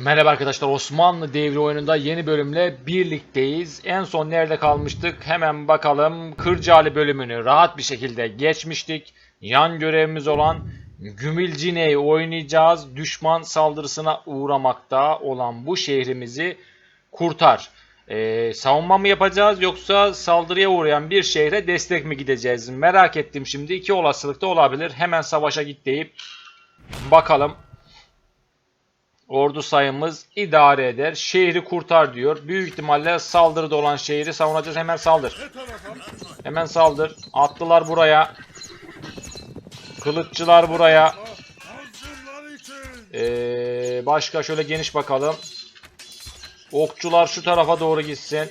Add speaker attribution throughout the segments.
Speaker 1: Merhaba arkadaşlar Osmanlı Devri oyununda yeni bölümle birlikteyiz. En son nerede kalmıştık? Hemen bakalım. Kırcaali bölümünü rahat bir şekilde geçmiştik. Yan görevimiz olan Gümülcine'yi oynayacağız. Düşman saldırısına uğramakta olan bu şehrimizi kurtar. Ee, savunma mı yapacağız yoksa saldırıya uğrayan bir şehre destek mi gideceğiz? Merak ettim şimdi. İki olasılık da olabilir. Hemen savaşa git deyip bakalım. Ordu sayımız idare eder. Şehri kurtar diyor. Büyük ihtimalle saldırıda olan şehri savunacağız. Hemen saldır. Hemen saldır. Atlılar buraya. Kılıççılar buraya. Ee, başka şöyle geniş bakalım. Okçular şu tarafa doğru gitsin.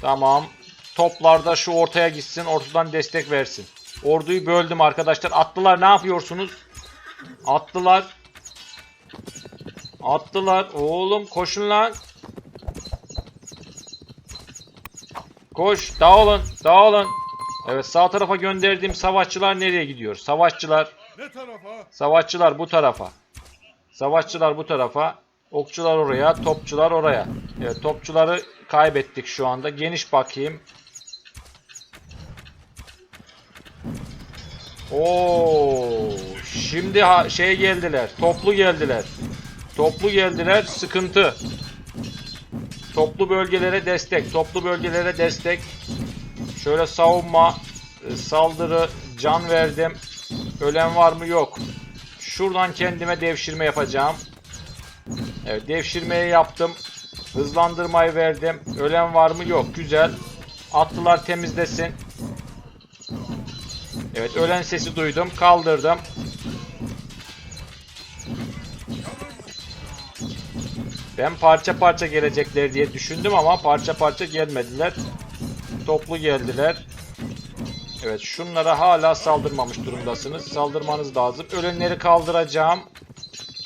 Speaker 1: Tamam. Toplar da şu ortaya gitsin. Ortadan destek versin. Orduyu böldüm arkadaşlar. Atlılar ne yapıyorsunuz? Atlılar. Atlılar. Oğlum koşun lan. Koş. Dağılın. Dağılın. Evet sağ tarafa gönderdiğim savaşçılar nereye gidiyor? Savaşçılar.
Speaker 2: Ne tarafa?
Speaker 1: Savaşçılar bu tarafa. Savaşçılar bu tarafa. Okçular oraya, topçular oraya. Evet, topçuları kaybettik şu anda. Geniş bakayım. Oo, şimdi ha, şey geldiler. Toplu geldiler. Toplu geldiler. Sıkıntı. Toplu bölgelere destek. Toplu bölgelere destek. Şöyle savunma, e, saldırı, can verdim. Ölen var mı? Yok. Şuradan kendime devşirme yapacağım. Evet devşirmeyi yaptım. Hızlandırmayı verdim. Ölen var mı? Yok. Güzel. Atlılar temizlesin. Evet ölen sesi duydum. Kaldırdım. Ben parça parça gelecekler diye düşündüm ama parça parça gelmediler. Toplu geldiler. Evet şunlara hala saldırmamış durumdasınız. Saldırmanız lazım. Ölenleri kaldıracağım.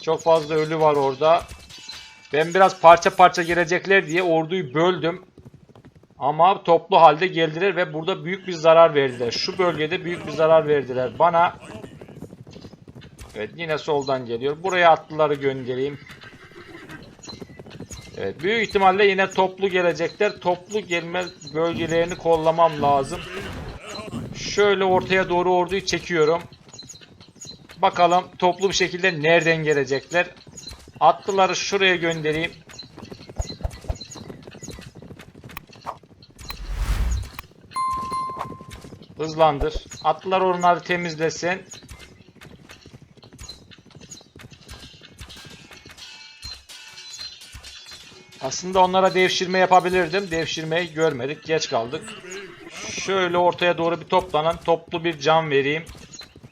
Speaker 1: Çok fazla ölü var orada. Ben biraz parça parça gelecekler diye orduyu böldüm. Ama toplu halde geldiler ve burada büyük bir zarar verdiler. Şu bölgede büyük bir zarar verdiler bana. Evet yine soldan geliyor. Buraya atlıları göndereyim. Evet büyük ihtimalle yine toplu gelecekler. Toplu gelme bölgelerini kollamam lazım. Şöyle ortaya doğru orduyu çekiyorum. Bakalım toplu bir şekilde nereden gelecekler. Atlıları şuraya göndereyim. Hızlandır. Atlılar onları temizlesin. Aslında onlara devşirme yapabilirdim. Devşirmeyi görmedik. Geç kaldık. Şöyle ortaya doğru bir toplanan toplu bir can vereyim.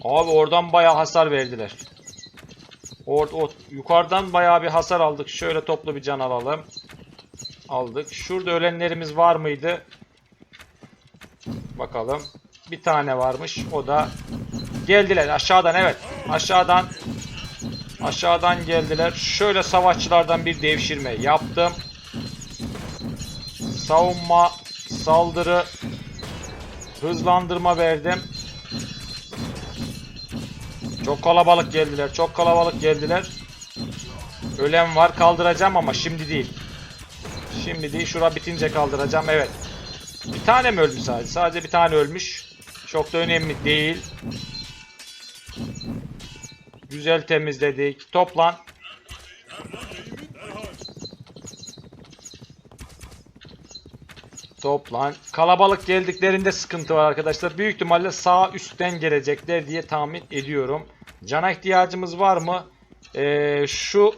Speaker 1: Abi oradan bayağı hasar verdiler. Or o, yukarıdan bayağı bir hasar aldık. Şöyle toplu bir can alalım. Aldık. Şurada ölenlerimiz var mıydı? Bakalım. Bir tane varmış. O da geldiler aşağıdan evet. Aşağıdan aşağıdan geldiler. Şöyle savaşçılardan bir devşirme yaptım. Savunma, saldırı, hızlandırma verdim. Çok kalabalık geldiler. Çok kalabalık geldiler. Ölen var. Kaldıracağım ama şimdi değil. Şimdi değil. Şura bitince kaldıracağım. Evet. Bir tane mi ölmüş sadece? Sadece bir tane ölmüş. Çok da önemli değil. Güzel temizledik. Toplan. Toplan. Kalabalık geldiklerinde sıkıntı var arkadaşlar. Büyük ihtimalle sağ üstten gelecekler diye tahmin ediyorum. Cana ihtiyacımız var mı? Ee, şu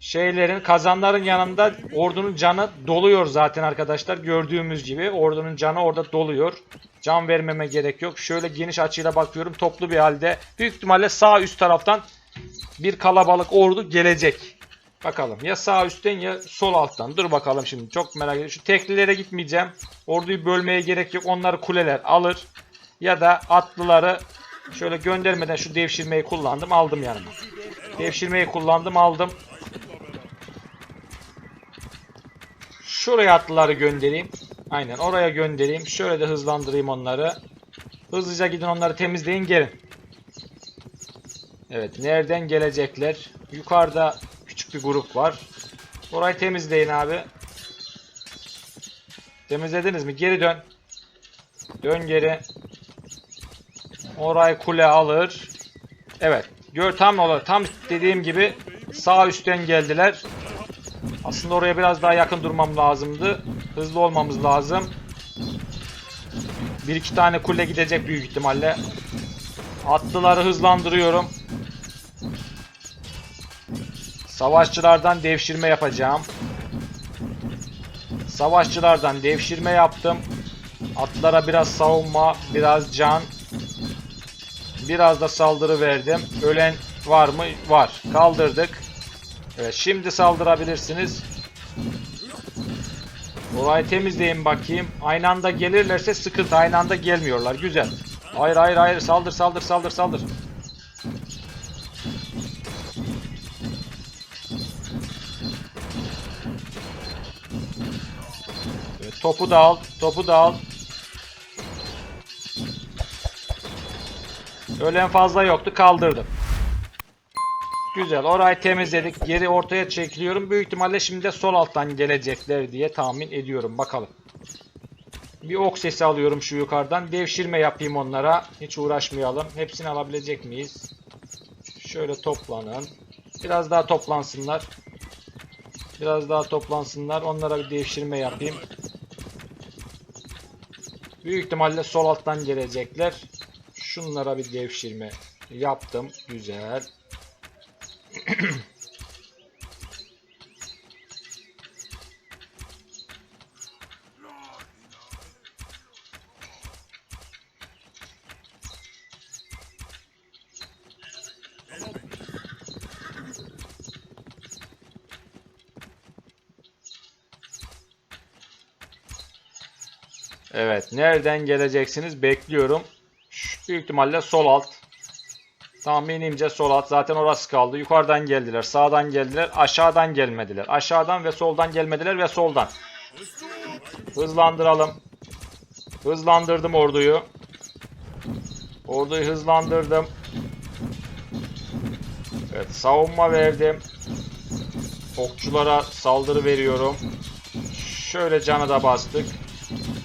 Speaker 1: şeylerin kazanların yanında ordunun canı doluyor zaten arkadaşlar. Gördüğümüz gibi ordunun canı orada doluyor. Can vermeme gerek yok. Şöyle geniş açıyla bakıyorum. Toplu bir halde. Büyük ihtimalle sağ üst taraftan bir kalabalık ordu gelecek. Bakalım ya sağ üstten ya sol alttan. Dur bakalım şimdi çok merak ediyorum. Şu teklilere gitmeyeceğim. Orduyu bölmeye gerek yok. Onları kuleler alır. Ya da atlıları şöyle göndermeden şu devşirmeyi kullandım. Aldım yanıma. Devşirmeyi kullandım aldım. Şuraya atlıları göndereyim. Aynen oraya göndereyim. Şöyle de hızlandırayım onları. Hızlıca gidin onları temizleyin gelin. Evet nereden gelecekler? Yukarıda küçük bir grup var. Orayı temizleyin abi. Temizlediniz mi? Geri dön. Dön geri. Orayı kule alır. Evet. Gör tam olarak tam dediğim gibi sağ üstten geldiler. Aslında oraya biraz daha yakın durmam lazımdı. Hızlı olmamız lazım. Bir iki tane kule gidecek büyük ihtimalle. Atlıları hızlandırıyorum. Savaşçılardan devşirme yapacağım. Savaşçılardan devşirme yaptım. Atlara biraz savunma, biraz can. Biraz da saldırı verdim. Ölen var mı? Var. Kaldırdık. Evet, şimdi saldırabilirsiniz. Orayı temizleyin bakayım. Aynı anda gelirlerse sıkıntı. Aynı anda gelmiyorlar. Güzel. Hayır hayır hayır. Saldır saldır saldır saldır. Topu da al. Topu da al. Ölen fazla yoktu. Kaldırdım. Güzel. Orayı temizledik. Geri ortaya çekiliyorum. Büyük ihtimalle şimdi de sol alttan gelecekler diye tahmin ediyorum. Bakalım. Bir ok sesi alıyorum şu yukarıdan. Devşirme yapayım onlara. Hiç uğraşmayalım. Hepsini alabilecek miyiz? Şöyle toplanın. Biraz daha toplansınlar. Biraz daha toplansınlar. Onlara bir devşirme yapayım. Büyük ihtimalle sol alttan gelecekler. Şunlara bir devşirme yaptım. Güzel. Evet. Nereden geleceksiniz? Bekliyorum. Şu büyük ihtimalle sol alt. Tahminimce sol alt. Zaten orası kaldı. Yukarıdan geldiler. Sağdan geldiler. Aşağıdan gelmediler. Aşağıdan ve soldan gelmediler ve soldan. Hızlandıralım. Hızlandırdım orduyu. Orduyu hızlandırdım. Evet savunma verdim. Okçulara saldırı veriyorum. Şöyle canı da bastık.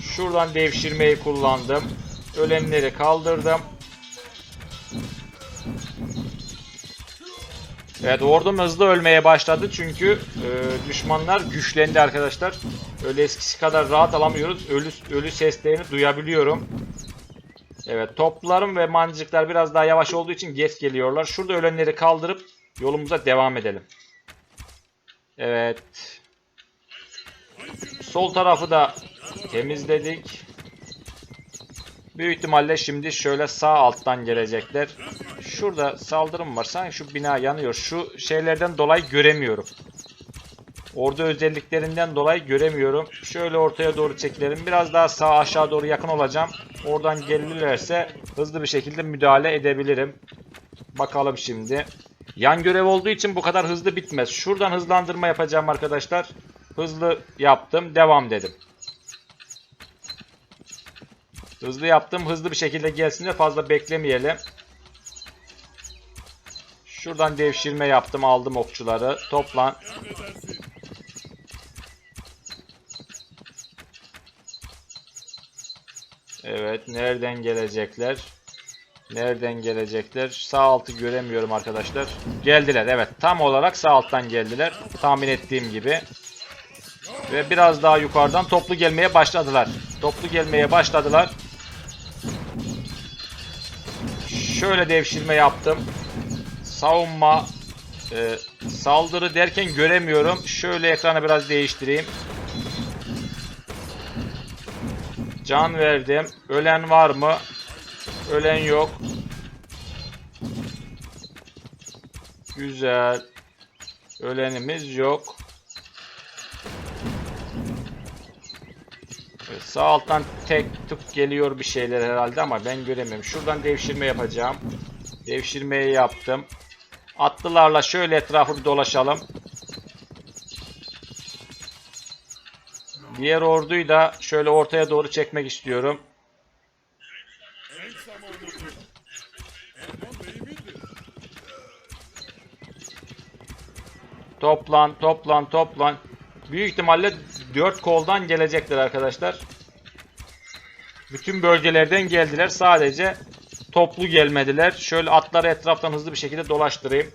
Speaker 1: Şuradan devşirmeyi kullandım. Ölenleri kaldırdım. Evet ordum hızlı ölmeye başladı çünkü e, düşmanlar güçlendi arkadaşlar. Öyle eskisi kadar rahat alamıyoruz. Ölü, ölü seslerini duyabiliyorum. Evet toplarım ve mancıklar biraz daha yavaş olduğu için geç geliyorlar. Şurada ölenleri kaldırıp yolumuza devam edelim. Evet. Sol tarafı da temizledik. Büyük ihtimalle şimdi şöyle sağ alttan gelecekler. Şurada saldırım var. Sanki şu bina yanıyor. Şu şeylerden dolayı göremiyorum. Orada özelliklerinden dolayı göremiyorum. Şöyle ortaya doğru çekilelim. Biraz daha sağ aşağı doğru yakın olacağım. Oradan gelirlerse hızlı bir şekilde müdahale edebilirim. Bakalım şimdi. Yan görev olduğu için bu kadar hızlı bitmez. Şuradan hızlandırma yapacağım arkadaşlar. Hızlı yaptım. Devam dedim. Hızlı yaptım. Hızlı bir şekilde gelsin de fazla beklemeyelim. Şuradan devşirme yaptım. Aldım okçuları. Toplan. Evet. Nereden gelecekler? Nereden gelecekler? Sağ altı göremiyorum arkadaşlar. Geldiler. Evet. Tam olarak sağ alttan geldiler. Tahmin ettiğim gibi. Ve biraz daha yukarıdan toplu gelmeye başladılar. Toplu gelmeye başladılar. Şöyle devşirme yaptım. Savunma, e, saldırı derken göremiyorum. Şöyle ekranı biraz değiştireyim. Can verdim. Ölen var mı? Ölen yok. Güzel. Ölenimiz yok. Evet, sağ alttan tek tık geliyor bir şeyler herhalde ama ben göremiyorum. Şuradan devşirme yapacağım. Devşirmeyi yaptım. Atlılarla şöyle etrafı bir dolaşalım. Diğer orduyu da şöyle ortaya doğru çekmek istiyorum. Toplan, toplan, toplan. Büyük ihtimalle 4 koldan gelecekler arkadaşlar. Bütün bölgelerden geldiler. Sadece toplu gelmediler. Şöyle atları etraftan hızlı bir şekilde dolaştırayım.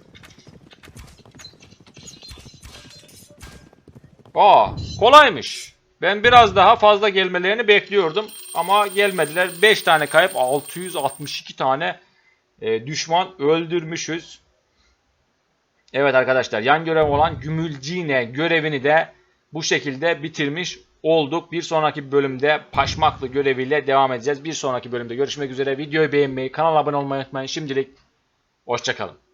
Speaker 1: Aa, kolaymış. Ben biraz daha fazla gelmelerini bekliyordum ama gelmediler. 5 tane kayıp, 662 tane e, düşman öldürmüşüz. Evet arkadaşlar, yan görev olan Gümülcine görevini de bu şekilde bitirmiş olduk. Bir sonraki bölümde Paşmaklı göreviyle devam edeceğiz. Bir sonraki bölümde görüşmek üzere. Videoyu beğenmeyi, kanala abone olmayı unutmayın. Şimdilik hoşçakalın.